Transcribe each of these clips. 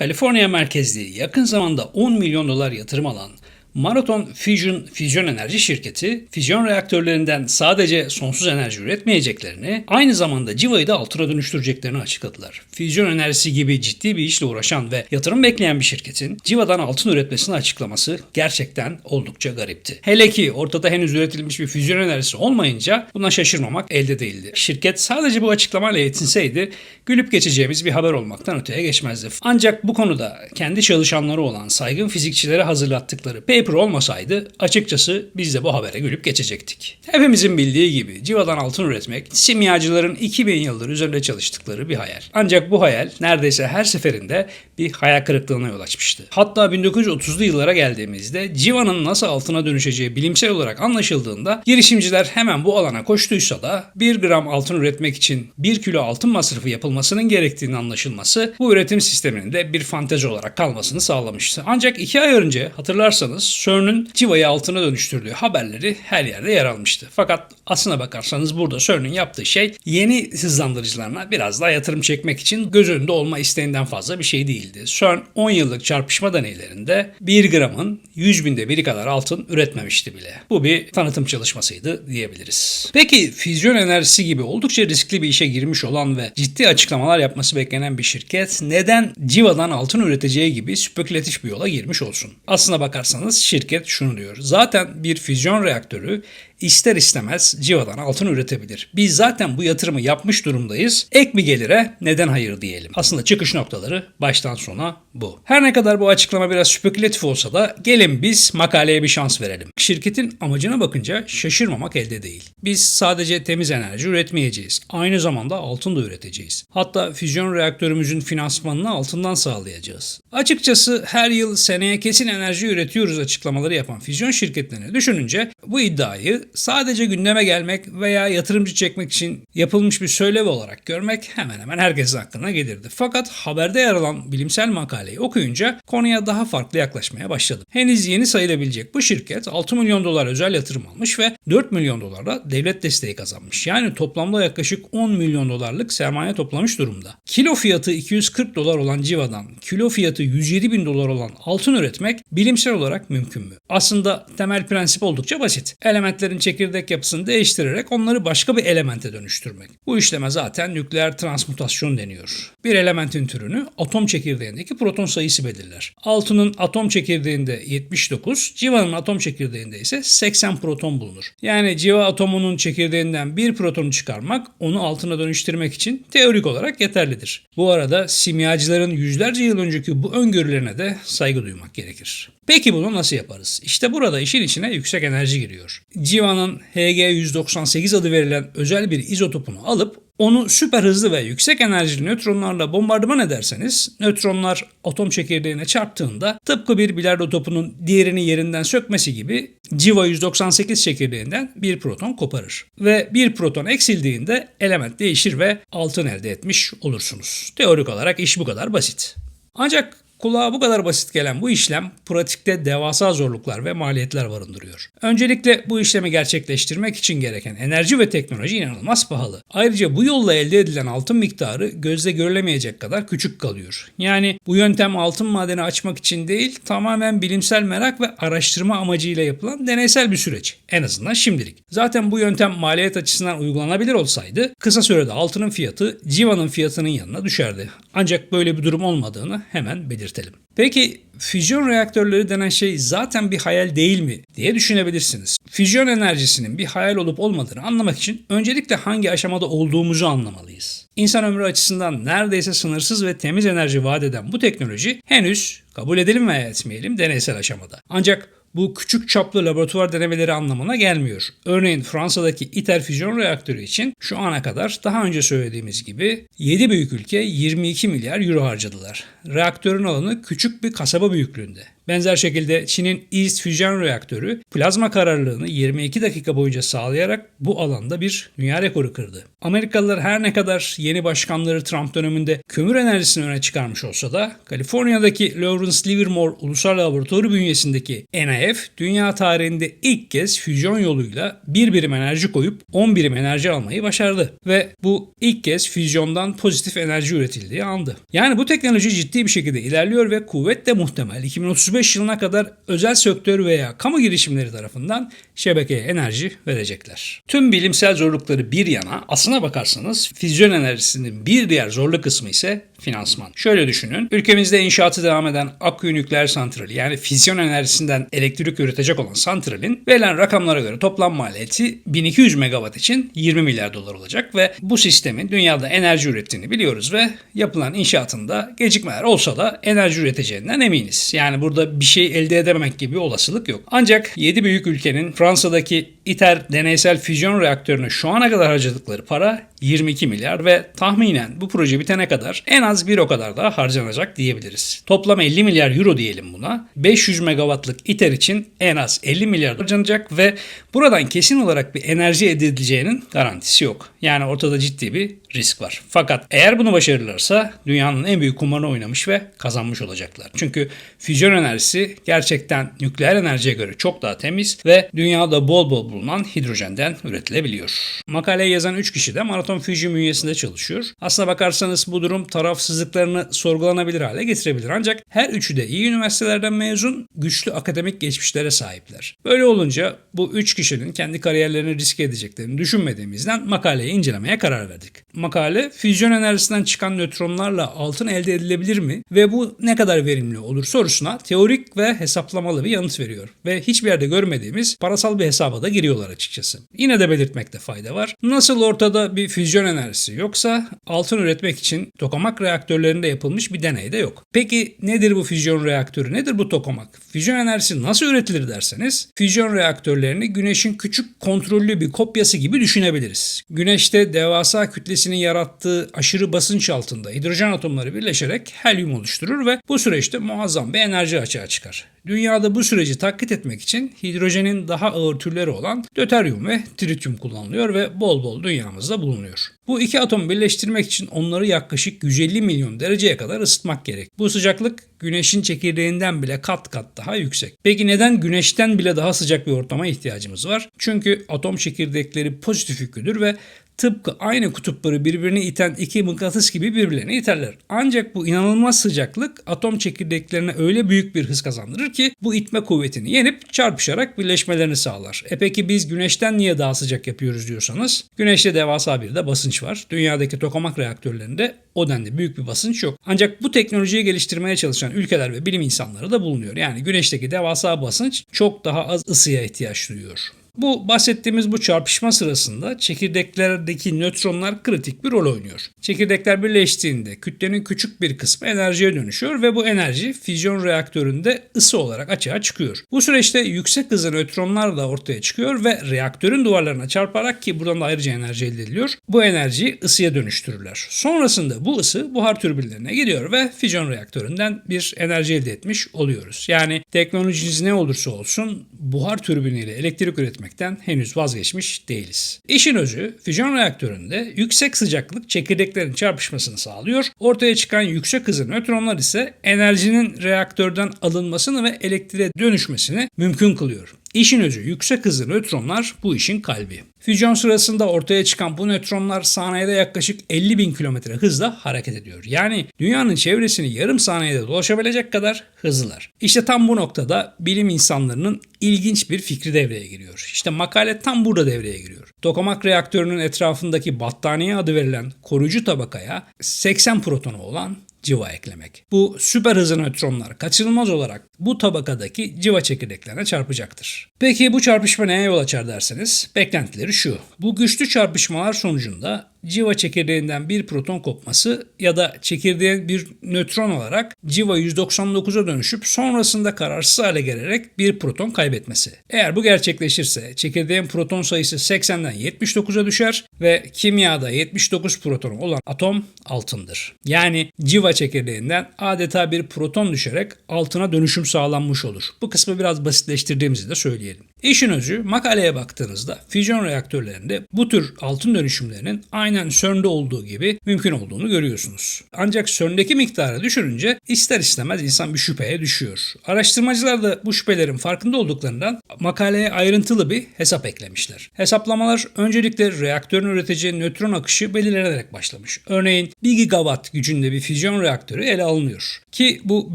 Kaliforniya merkezli yakın zamanda 10 milyon dolar yatırım alan Marathon Fusion füzyon enerji şirketi, füzyon reaktörlerinden sadece sonsuz enerji üretmeyeceklerini, aynı zamanda Civa'yı da altına dönüştüreceklerini açıkladılar. Füzyon enerjisi gibi ciddi bir işle uğraşan ve yatırım bekleyen bir şirketin Civa'dan altın üretmesini açıklaması gerçekten oldukça garipti. Hele ki ortada henüz üretilmiş bir füzyon enerjisi olmayınca buna şaşırmamak elde değildi. Şirket sadece bu açıklamayla yetinseydi gülüp geçeceğimiz bir haber olmaktan öteye geçmezdi. Ancak bu konuda kendi çalışanları olan saygın fizikçilere hazırlattıkları paper olmasaydı açıkçası biz de bu habere gülüp geçecektik. Hepimizin bildiği gibi civadan altın üretmek simyacıların 2000 yıldır üzerinde çalıştıkları bir hayal. Ancak bu hayal neredeyse her seferinde bir hayal kırıklığına yol açmıştı. Hatta 1930'lu yıllara geldiğimizde civanın nasıl altına dönüşeceği bilimsel olarak anlaşıldığında girişimciler hemen bu alana koştuysa da 1 gram altın üretmek için 1 kilo altın masrafı yapılmasının gerektiğini anlaşılması bu üretim sisteminin de bir fantezi olarak kalmasını sağlamıştı. Ancak 2 ay önce hatırlarsanız CERN'ün civayı altına dönüştürdüğü haberleri her yerde yer almıştı. Fakat aslına bakarsanız burada CERN'ün yaptığı şey yeni hızlandırıcılarına biraz daha yatırım çekmek için göz önünde olma isteğinden fazla bir şey değildi. CERN 10 yıllık çarpışma deneylerinde 1 gramın 100 binde biri kadar altın üretmemişti bile. Bu bir tanıtım çalışmasıydı diyebiliriz. Peki füzyon enerjisi gibi oldukça riskli bir işe girmiş olan ve ciddi açıklamalar yapması beklenen bir şirket neden civadan altın üreteceği gibi spekülatif bir yola girmiş olsun? Aslına bakarsanız şirket şunu diyor. Zaten bir füzyon reaktörü ister istemez civadan altın üretebilir. Biz zaten bu yatırımı yapmış durumdayız. Ek bir gelire neden hayır diyelim. Aslında çıkış noktaları baştan sona bu. Her ne kadar bu açıklama biraz spekülatif olsa da gelin biz makaleye bir şans verelim. Şirketin amacına bakınca şaşırmamak elde değil. Biz sadece temiz enerji üretmeyeceğiz. Aynı zamanda altın da üreteceğiz. Hatta füzyon reaktörümüzün finansmanını altından sağlayacağız. Açıkçası her yıl seneye kesin enerji üretiyoruz açıklamaları yapan füzyon şirketlerini düşününce bu iddiayı sadece gündeme gelmek veya yatırımcı çekmek için yapılmış bir söylev olarak görmek hemen hemen herkesin aklına gelirdi. Fakat haberde yer alan bilimsel makaleyi okuyunca konuya daha farklı yaklaşmaya başladım. Henüz yeni sayılabilecek bu şirket 6 milyon dolar özel yatırım almış ve 4 milyon dolarla devlet desteği kazanmış. Yani toplamda yaklaşık 10 milyon dolarlık sermaye toplamış durumda. Kilo fiyatı 240 dolar olan civadan kilo fiyatı 107 bin dolar olan altın üretmek bilimsel olarak mümkün mü? Aslında temel prensip oldukça basit. Elementlerin çekirdek yapısını değiştirerek onları başka bir elemente dönüştürmek. Bu işleme zaten nükleer transmutasyon deniyor. Bir elementin türünü atom çekirdeğindeki proton sayısı belirler. Altının atom çekirdeğinde 79, civanın atom çekirdeğinde ise 80 proton bulunur. Yani civa atomunun çekirdeğinden bir protonu çıkarmak onu altına dönüştürmek için teorik olarak yeterlidir. Bu arada simyacıların yüzlerce yıl önceki bu öngörülerine de saygı duymak gerekir. Peki bunu nasıl yaparız? İşte burada işin içine yüksek enerji giriyor. Civa'nın Hg-198 adı verilen özel bir izotopunu alıp onu süper hızlı ve yüksek enerjili nötronlarla bombardıman ederseniz nötronlar atom çekirdeğine çarptığında tıpkı bir bilardo topunun diğerini yerinden sökmesi gibi Civa 198 çekirdeğinden bir proton koparır. Ve bir proton eksildiğinde element değişir ve altın elde etmiş olursunuz. Teorik olarak iş bu kadar basit. Ancak Kulağa bu kadar basit gelen bu işlem pratikte devasa zorluklar ve maliyetler barındırıyor. Öncelikle bu işlemi gerçekleştirmek için gereken enerji ve teknoloji inanılmaz pahalı. Ayrıca bu yolla elde edilen altın miktarı gözle görülemeyecek kadar küçük kalıyor. Yani bu yöntem altın madeni açmak için değil tamamen bilimsel merak ve araştırma amacıyla yapılan deneysel bir süreç. En azından şimdilik. Zaten bu yöntem maliyet açısından uygulanabilir olsaydı kısa sürede altının fiyatı civanın fiyatının yanına düşerdi. Ancak böyle bir durum olmadığını hemen belirtelim belirtelim. Peki füzyon reaktörleri denen şey zaten bir hayal değil mi diye düşünebilirsiniz. Füzyon enerjisinin bir hayal olup olmadığını anlamak için öncelikle hangi aşamada olduğumuzu anlamalıyız. İnsan ömrü açısından neredeyse sınırsız ve temiz enerji vaat eden bu teknoloji henüz kabul edelim veya etmeyelim deneysel aşamada. Ancak bu küçük çaplı laboratuvar denemeleri anlamına gelmiyor. Örneğin Fransa'daki ITER füzyon reaktörü için şu ana kadar daha önce söylediğimiz gibi 7 büyük ülke 22 milyar euro harcadılar. Reaktörün alanı küçük bir kasaba büyüklüğünde. Benzer şekilde Çin'in East Fusion reaktörü plazma kararlılığını 22 dakika boyunca sağlayarak bu alanda bir dünya rekoru kırdı. Amerikalılar her ne kadar yeni başkanları Trump döneminde kömür enerjisini öne çıkarmış olsa da Kaliforniya'daki Lawrence Livermore Ulusal Laboratuvarı bünyesindeki NIF dünya tarihinde ilk kez füzyon yoluyla bir birim enerji koyup 10 birim enerji almayı başardı. Ve bu ilk kez füzyondan pozitif enerji üretildiği andı. Yani bu teknoloji ciddi bir şekilde ilerliyor ve kuvvetle muhtemel 2035 yılına kadar özel sektör veya kamu girişimleri tarafından şebekeye enerji verecekler. Tüm bilimsel zorlukları bir yana aslına bakarsanız füzyon enerjisinin bir diğer zorlu kısmı ise finansman. Şöyle düşünün. Ülkemizde inşaatı devam eden Akkuyu Nükleer Santrali yani füzyon enerjisinden elektrik üretecek olan santralin verilen rakamlara göre toplam maliyeti 1200 megawatt için 20 milyar dolar olacak ve bu sistemin dünyada enerji ürettiğini biliyoruz ve yapılan inşaatında gecikmeler olsa da enerji üreteceğinden eminiz. Yani burada bir şey elde edememek gibi olasılık yok. Ancak 7 büyük ülkenin Fransa'daki ITER deneysel füzyon reaktörüne şu ana kadar harcadıkları para 22 milyar ve tahminen bu proje bitene kadar en az bir o kadar daha harcanacak diyebiliriz. Toplam 50 milyar euro diyelim buna. 500 megawattlık ITER için en az 50 milyar harcanacak ve buradan kesin olarak bir enerji elde edileceğinin garantisi yok. Yani ortada ciddi bir risk var. Fakat eğer bunu başarırlarsa dünyanın en büyük kumarını oynamış ve kazanmış olacaklar. Çünkü füzyon enerjisi gerçekten nükleer enerjiye göre çok daha temiz ve dünyada bol bol bulunan hidrojenden üretilebiliyor. Makaleyi yazan 3 kişi de Marathon Fusion bünyesinde çalışıyor. Aslına bakarsanız bu durum tarafsızlıklarını sorgulanabilir hale getirebilir. Ancak her üçü de iyi üniversitelerden mezun, güçlü akademik geçmişlere sahipler. Böyle olunca bu 3 kişinin kendi kariyerlerini riske edeceklerini düşünmediğimizden makaleyi incelemeye karar verdik. Makale, füzyon enerjisinden çıkan nötronlarla altın elde edilebilir mi ve bu ne kadar verimli olur sorusuna teorik ve hesaplamalı bir yanıt veriyor. Ve hiçbir yerde görmediğimiz parasal bir hesaba da giriyorlar açıkçası. Yine de belirtmekte fayda var. Nasıl ortada bir füzyon enerjisi yoksa altın üretmek için tokamak reaktörlerinde yapılmış bir deney de yok. Peki nedir bu füzyon reaktörü? Nedir bu tokamak? Füzyon enerjisi nasıl üretilir derseniz füzyon reaktörlerini güneşin küçük kontrollü bir kopyası gibi düşünebiliriz. Güneşte devasa kütlesinin yarattığı aşırı basınç altında hidrojen atomları birleşerek helyum oluşturur ve bu süreçte muazzam bir enerji açığa çıkar. Dünyada bu süreci taklit etmek için hidrojenin daha ağır türleri olan döteryum ve trityum kullanılıyor ve bol bol dünyamızda bulunuyor. Bu iki atomu birleştirmek için onları yaklaşık 150 milyon dereceye kadar ısıtmak gerek. Bu sıcaklık güneşin çekirdeğinden bile kat kat daha yüksek. Peki neden güneşten bile daha sıcak bir ortama ihtiyacımız var? Çünkü atom çekirdekleri pozitif yüklüdür ve tıpkı aynı kutupları birbirini iten iki mıknatıs gibi birbirlerini iterler. Ancak bu inanılmaz sıcaklık atom çekirdeklerine öyle büyük bir hız kazandırır ki bu itme kuvvetini yenip çarpışarak birleşmelerini sağlar. E peki biz güneşten niye daha sıcak yapıyoruz diyorsanız güneşte devasa bir de basınç var. Dünyadaki tokamak reaktörlerinde o denli büyük bir basınç yok. Ancak bu teknolojiyi geliştirmeye çalışan ülkeler ve bilim insanları da bulunuyor. Yani güneşteki devasa basınç çok daha az ısıya ihtiyaç duyuyor. Bu bahsettiğimiz bu çarpışma sırasında çekirdeklerdeki nötronlar kritik bir rol oynuyor. Çekirdekler birleştiğinde kütlenin küçük bir kısmı enerjiye dönüşüyor ve bu enerji füzyon reaktöründe ısı olarak açığa çıkıyor. Bu süreçte yüksek hızlı nötronlar da ortaya çıkıyor ve reaktörün duvarlarına çarparak ki buradan da ayrıca enerji elde ediliyor. Bu enerjiyi ısıya dönüştürürler. Sonrasında bu ısı buhar türbinlerine gidiyor ve füzyon reaktöründen bir enerji elde etmiş oluyoruz. Yani teknolojiniz ne olursa olsun buhar türbiniyle elektrik üretmekten henüz vazgeçmiş değiliz. İşin özü füzyon reaktöründe yüksek sıcaklık çekirdeklerin çarpışmasını sağlıyor. Ortaya çıkan yüksek hızlı nötronlar ise enerjinin reaktörden alınmasını ve elektriğe dönüşmesini mümkün kılıyor. İşin özü yüksek hızlı nötronlar bu işin kalbi. Füzyon sırasında ortaya çıkan bu nötronlar saniyede yaklaşık 50 bin kilometre hızla hareket ediyor. Yani dünyanın çevresini yarım saniyede dolaşabilecek kadar hızlılar. İşte tam bu noktada bilim insanlarının ilginç bir fikri devreye giriyor. İşte makale tam burada devreye giriyor. Tokamak reaktörünün etrafındaki battaniye adı verilen koruyucu tabakaya 80 protonu olan civa eklemek. Bu süper hızlı nötronlar kaçınılmaz olarak bu tabakadaki civa çekirdeklerine çarpacaktır. Peki bu çarpışma neye yol açar derseniz beklentileri şu. Bu güçlü çarpışmalar sonucunda civa çekirdeğinden bir proton kopması ya da çekirdeğin bir nötron olarak civa 199'a dönüşüp sonrasında kararsız hale gelerek bir proton kaybetmesi. Eğer bu gerçekleşirse çekirdeğin proton sayısı 80'den 79'a düşer ve kimyada 79 protonu olan atom altındır. Yani civa çekirdeğinden adeta bir proton düşerek altına dönüşüm sağlanmış olur. Bu kısmı biraz basitleştirdiğimizi de söyleyelim. İşin özü makaleye baktığınızda füzyon reaktörlerinde bu tür altın dönüşümlerinin aynen CERN'de olduğu gibi mümkün olduğunu görüyorsunuz. Ancak CERN'deki miktarı düşürünce ister istemez insan bir şüpheye düşüyor. Araştırmacılar da bu şüphelerin farkında olduklarından makaleye ayrıntılı bir hesap eklemişler. Hesaplamalar öncelikle reaktörün üreteceği nötron akışı belirlenerek başlamış. Örneğin 1 gigawatt gücünde bir füzyon reaktörü ele alınıyor. Ki bu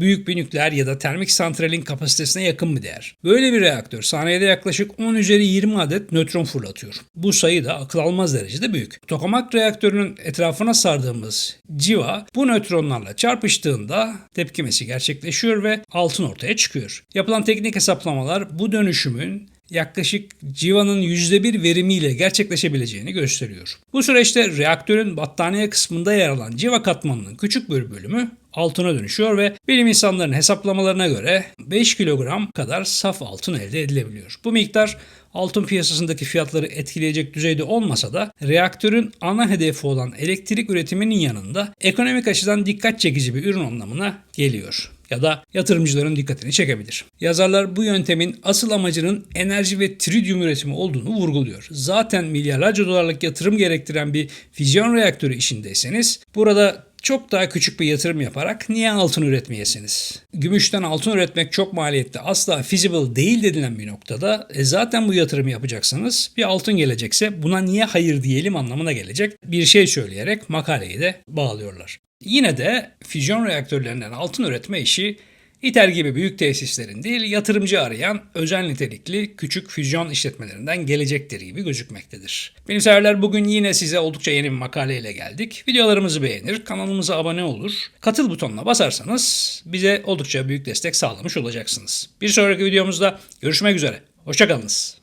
büyük bir nükleer ya da termik santralin kapasitesine yakın bir değer. Böyle bir reaktör saniyede yaklaşık 10 üzeri 20 adet nötron fırlatıyor. Bu sayı da akıl almaz derecede büyük. Tokamak reaktörünün etrafına sardığımız civa bu nötronlarla çarpıştığında tepkimesi gerçekleşiyor ve altın ortaya çıkıyor. Yapılan teknik hesaplamalar bu dönüşümün yaklaşık civanın %1 verimiyle gerçekleşebileceğini gösteriyor. Bu süreçte reaktörün battaniye kısmında yer alan civa katmanının küçük bir bölümü altına dönüşüyor ve bilim insanlarının hesaplamalarına göre 5 kilogram kadar saf altın elde edilebiliyor. Bu miktar altın piyasasındaki fiyatları etkileyecek düzeyde olmasa da reaktörün ana hedefi olan elektrik üretiminin yanında ekonomik açıdan dikkat çekici bir ürün anlamına geliyor ya da yatırımcıların dikkatini çekebilir. Yazarlar bu yöntemin asıl amacının enerji ve tridyum üretimi olduğunu vurguluyor. Zaten milyarlarca dolarlık yatırım gerektiren bir füzyon reaktörü işindeyseniz burada çok daha küçük bir yatırım yaparak niye altın üretmeyesiniz? Gümüşten altın üretmek çok maliyetli, asla feasible değil denilen bir noktada e zaten bu yatırımı yapacaksanız bir altın gelecekse buna niye hayır diyelim anlamına gelecek bir şey söyleyerek makaleyi de bağlıyorlar. Yine de füzyon reaktörlerinden altın üretme işi İTER gibi büyük tesislerin değil yatırımcı arayan özel nitelikli küçük füzyon işletmelerinden gelecektir gibi gözükmektedir. Benim severler bugün yine size oldukça yeni bir makaleyle geldik. Videolarımızı beğenir, kanalımıza abone olur, katıl butonuna basarsanız bize oldukça büyük destek sağlamış olacaksınız. Bir sonraki videomuzda görüşmek üzere. Hoşçakalınız.